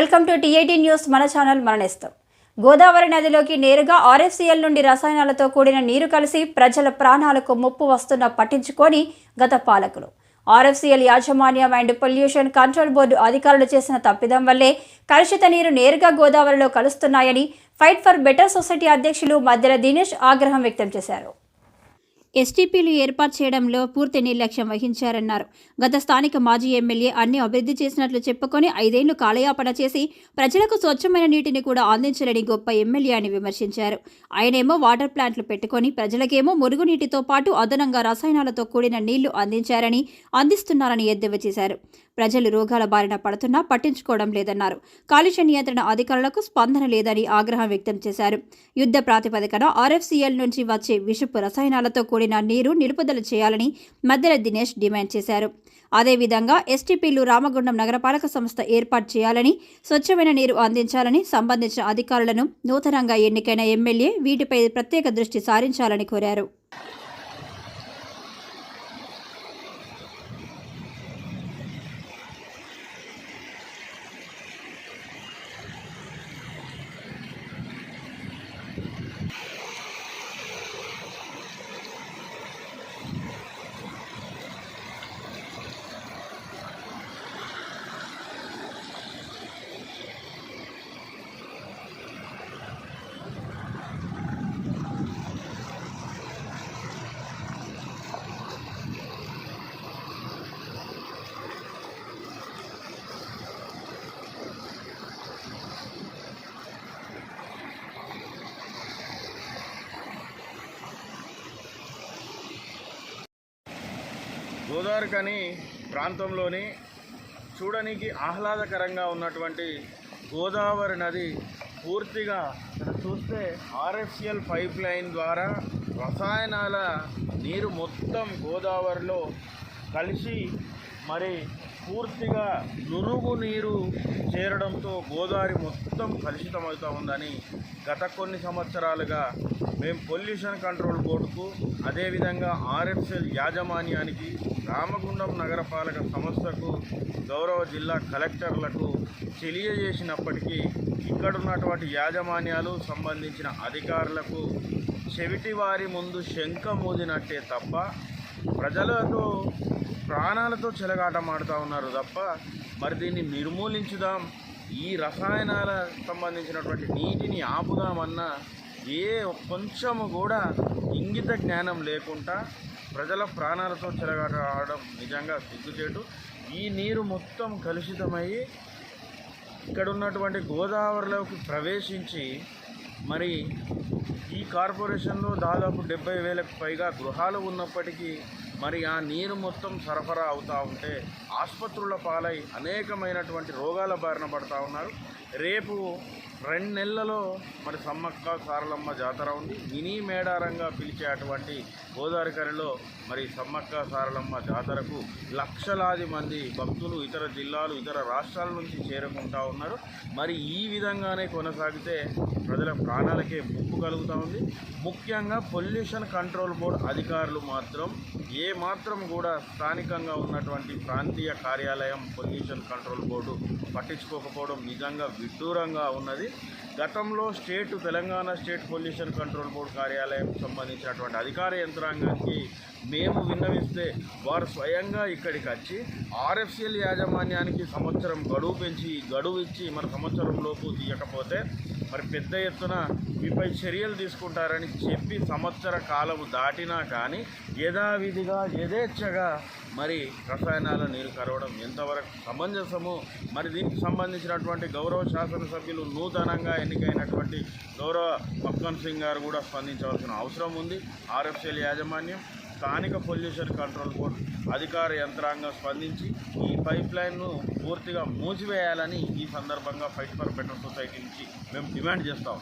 Welcome to TIT news. మన channel మరణిస్తాం. గోదావరి నదిలోకి నేరుగా ఆర్ఎఫ్సిఎల్ నుండి రసాయనాలతో కూడిన నీరు కలిసి ప్రజల ప్రాణాలకు ముప్పు వస్తున్న పట్టించుకొని గత పాలకులు. ఆర్ఎఫ్సిఎల్ యాజమాన్యం అండ్ పొల్యూషన్ కంట్రోల్ బోర్డు అధికారులు చేసిన తప్పిదం వల్లే కలుషిత నీరు నేరుగా గోదావరిలో కలుస్తున్నాయని ఫైట్ ఫర్ బెటర్ సొసైటీ అధ్యక్షులు మధ్యల దినేష్ ఆగ్రహం వ్యక్తం చేశారు. ఎస్టీపీలు ఏర్పాటు చేయడంలో పూర్తి నిర్లక్ష్యం వహించారన్నారు. గత స్థానిక మాజీ ఎమ్మెల్యే అన్ని అభివృద్ధి చేసినట్లు చెప్పుకొని ఐదేళ్ళు కాలయాపన చేసి ప్రజలకు స్వచ్ఛమైన నీటిని కూడా అందించలేని గొప్ప ఎమ్మెల్యే అని విమర్శించారు. ఆయనేమో వాటర్ ప్లాంట్లు పెట్టుకొని ప్రజలకేమో మురుగునీటితో పాటు అదనంగా రసాయనాలతో కూడిన నీళ్ళు అందించారని అందిస్తున్నారని ఎద్దేవా చేశారు. ప్రజలు రోగాల బారిన పడుతున్నా పట్టించుకోవడం లేదన్నారు. కాలుష్య నియంత్రణ అధికారులకు స్పందన లేదని ఆగ్రహం వ్యక్తం చేశారు. యుద్ధ ప్రాతిపదికన ఆర్ఎఫ్సిఎల్ నుంచి వచ్చే విషపు రసాయనాలతో కూడిన నీరు నిలుపుదల చేయాలని మద్దెల దినేష్ డిమాండ్ చేశారు. అదేవిధంగా ఎస్టీపీలు రామగుండం నగరపాలక సంస్థ ఏర్పాటు చేయాలని స్వచ్ఛమైన నీరు అందించాలని సంబంధించిన అధికారులను నూతనంగా ఎన్నికైన ఎమ్మెల్యే వీటిపై ప్రత్యేక దృష్టి సారించాలని కోరారు. గోదావరికని ప్రాంతంలోని చూడనీకి ఆహ్లాదకరంగా ఉన్నటువంటి గోదావరి నది పూర్తిగా చూస్తే ఆర్ఎఫ్సిఎల్ పైప్ లైన్ ద్వారా రసాయనాల నీరు మొత్తం గోదావరిలో కలిసి మరి పూర్తిగా నురుగు నీరు చేరడంతో గోదావరి మొత్తం కలుషితమవుతూ ఉందని గత కొన్ని సంవత్సరాలుగా మేము పొల్యూషన్ కంట్రోల్ బోర్డుకు అదేవిధంగా ఆర్ఎఫ్సిఎల్ యాజమాన్యానికి రామగుండం నగరపాలక సంస్థకు గౌరవ జిల్లా కలెక్టర్లకు తెలియజేసినప్పటికీ ఇక్కడున్నటువంటి యాజమాన్యాలు సంబంధించిన అధికారులకు చెవిటి వారి ముందు శంఖ మోదినట్టే తప్ప ప్రజలతో ప్రాణాలతో చెలగాటమాడుతూ ఉన్నారు తప్ప మరి దీన్ని నిర్మూలించుదాం ఈ రసాయనాల సంబంధించినటువంటి నీటిని ఆపుదామన్నా ఏ కొంచెము కూడా ఇంగిత జ్ఞానం లేకుండా ప్రజల ప్రాణాలతో చెలగాట ఆడడం నిజంగా సిగ్గుచేటు. ఈ నీరు మొత్తం కలుషితమయ్యి ఇక్కడ ఉన్నటువంటి గోదావరిలోకి ప్రవేశించి మరి ఈ కార్పొరేషన్లో దాదాపు డెబ్బై వేలకు పైగా గృహాలు ఉన్నప్పటికీ మరి ఆ నీరు మొత్తం సరఫరా అవుతూ ఉంటే ఆసుపత్రుల పాలై అనేకమైనటువంటి రోగాల బారిన పడుతూ ఉన్నారు. రేపు రెండు నెలలలో మరి సమ్మక్క సారలమ్మ జాతర ఉంది. మినీ మేడారంగా పిలిచే అటువంటి గోదావరికరిలో మరి సమ్మక్క సారలమ్మ జాతరకు లక్షలాది మంది భక్తులు ఇతర జిల్లాలు ఇతర రాష్ట్రాల నుంచి చేరుకుంటా ఉన్నారు. మరి ఈ విధంగానే కొనసాగితే ప్రజల ప్రాణాలకే ముప్పు కలుగుతూ ఉంది. ముఖ్యంగా పొల్యూషన్ కంట్రోల్ బోర్డు అధికారులు మాత్రం ఏ మాత్రం కూడా స్థానికంగా ఉన్నటువంటి ప్రాంతీయ కార్యాలయం పొల్యూషన్ కంట్రోల్ బోర్డు పట్టించుకోకపోవడం నిజంగా విడ్డూరంగా ఉన్నది. గతంలో state Telangana state pollution control board కార్యాలయం సంబంధించినటువంటి అధికార యంత్రాంగానికి మేము విన్నవిస్తే వారు స్వయంగా ఇక్కడికి వచ్చి ఆర్ఎఫ్సిఎల్ యాజమాన్యానికి సంవత్సరం గడువు పెంచి గడువు ఇచ్చి మన సంవత్సరంలోపు తీయకపోతే మరి పెద్ద ఎత్తున మీపై చర్యలు తీసుకుంటారని చెప్పి సంవత్సర కాలము దాటినా కానీ యథావిధిగా యథేచ్ఛగా మరి రసాయనాల నీరు కరవడం ఎంతవరకు సమంజసము మరి దీనికి సంబంధించినటువంటి గౌరవ శాసనసభ్యులు నూతనంగా ఎన్నికైనటువంటి గౌరవ మక్కన్ సింగ్ గారు కూడా స్పందించవలసిన అవసరం ఉంది. ఆర్ఎఫ్సిఎల్ యాజమాన్యం స్థానిక పొల్యూషన్ కంట్రోల్ బోర్డు అధికార యంత్రాంగం స్పందించి ఈ పైప్ లైన్ను పూర్తిగా మూసివేయాలని ఈ సందర్భంగా ఫైట్ ఫర్ బెటర్ సొసైటీ నుంచి మేము డిమాండ్ చేస్తాం